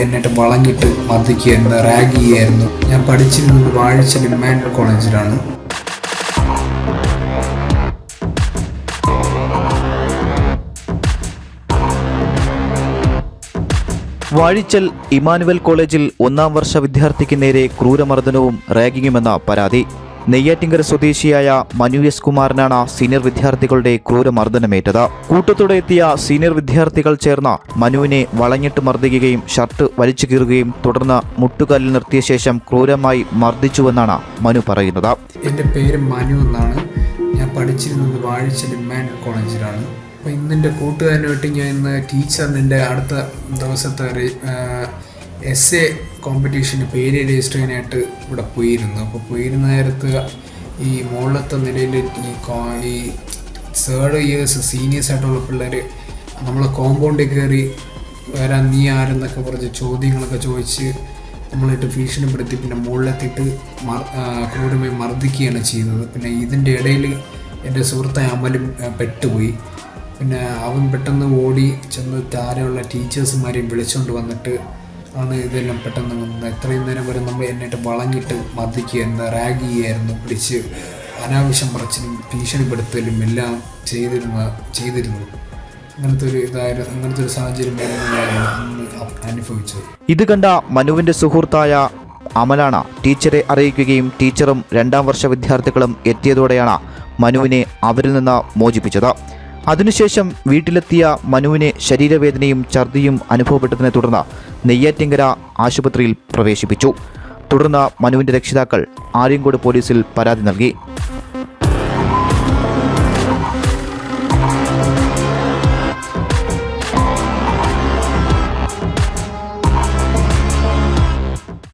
എന്നിട്ട് വളഞ്ഞിട്ട് മർദ്ദിക്കുകയായിരുന്നു റാഗ് ചെയ്യുകയായിരുന്നു. ഞാൻ പഠിച്ചിരുന്നത് വാഴച്ചൽ ഇമ്മാനുവൽ കോളേജിലാണ്. വാഴിച്ചൽ ഇമാനുവൽ കോളേജിൽ ഒന്നാം വർഷ വിദ്യാർത്ഥിക്ക് നേരെ ക്രൂരമർദ്ദനവും റാഗിങ്ങുമെന്ന പരാതി. നെയ്യാറ്റിങ്കര സ്വദേശിയായ മനു എസ് കുമാറിനാണ് സീനിയർ വിദ്യാർത്ഥികളുടെ ക്രൂരമർദ്ദനമേറ്റത്. കൂട്ടത്തോടെ എത്തിയ സീനിയർ വിദ്യാർത്ഥികൾ ചേർന്ന് മനുവിനെ വളഞ്ഞിട്ട് മർദ്ദിക്കുകയും ഷർട്ട് വലിച്ചു കീറുകയും തുടർന്ന് മുട്ടുകാലിൽ നിർത്തിയ ശേഷം ക്രൂരമായി മർദ്ദിച്ചുവെന്നാണ് മനു പറയുന്നത്. എന്റെ പേര് മനു എന്നാണ്. ഞാൻ പഠിച്ചിരുന്നത് വാഴച്ചൽ കോളേജിലാണ്. അപ്പോൾ ഇന്ന് എന്റെ കൂട്ടുകാരനുമായിട്ട് ഞാൻ ഇന്ന് ടീച്ചർ എന്റെ അടുത്ത ദിവസത്തെ എസ് എ കോമ്പറ്റീഷന് പേര് രജിസ്റ്റർ ചെയ്യാനായിട്ട് ഇവിടെ പോയിരുന്നു. അപ്പോൾ പോയിരുന്ന നേരത്ത് ഈ മുകളിലത്തെ നിലയിൽ ഈ ഈ തേർഡ് ഇയേഴ്സ് സീനിയേഴ്സ് ആയിട്ടുള്ള പിള്ളേർ നമ്മളെ കോമ്പൗണ്ടിൽ കയറി വരാൻ നീ ആരെന്നൊക്കെ പറഞ്ഞ് ചോദ്യങ്ങളൊക്കെ ചോദിച്ച് നമ്മളിട്ട് ഭീഷണിപ്പെടുത്തി പിന്നെ മുകളിലെത്തിയിട്ട് ക്രൂരമായി മർദ്ദിക്കുകയാണ് ചെയ്തത്. പിന്നെ ഇതിന്റെ ഇടയിൽ എന്റെ സുഹൃത്തായ അമലും പെട്ടുപോയി. പിന്നെ അവൻ പെട്ടെന്ന് ഓടി ചെന്ന് താരമുള്ള ടീച്ചേഴ്സുമാരെയും വിളിച്ചുകൊണ്ട് വന്നിട്ട് ആണ് ഇതെല്ലാം പെട്ടെന്ന് വന്നത്. എത്രയും നേരം വരെ നമ്മൾ എന്നിട്ട് വളഞ്ഞിട്ട് മതിക്കുകയായിരുന്നു റാഗ് ചെയ്യായിരുന്നു പിടിച്ച് അനാവശ്യം പറച്ചിലും ഭീഷണിപ്പെടുത്തലും എല്ലാം ചെയ്തിരുന്ന ചെയ്തിരുന്നു. അങ്ങനത്തെ ഒരു ഇതായിരുന്നു അങ്ങനത്തെ ഒരു സാഹചര്യം അനുഭവിച്ചത്. ഇത് കണ്ട മനുവിന്റെ സുഹൃത്തായ അമലാണ് ടീച്ചറെ അറിയിക്കുകയും ടീച്ചറും രണ്ടാം വർഷ വിദ്യാർത്ഥികളും എത്തിയതോടെയാണ് മനുവിനെ അവരിൽ നിന്ന് മോചിപ്പിച്ചത്. അതിനുശേഷം വീട്ടിലെത്തിയ മനുവിനെ ശരീരവേദനയും ഛർദിയും അനുഭവപ്പെട്ടതിനെ തുടർന്ന് നെയ്യാറ്റിങ്കര ആശുപത്രിയിൽ പ്രവേശിപ്പിച്ചു. തുടർന്ന് മനുവിന്റെ രക്ഷിതാക്കൾ ആര്യങ്കോട് പോലീസിൽ പരാതി നൽകി.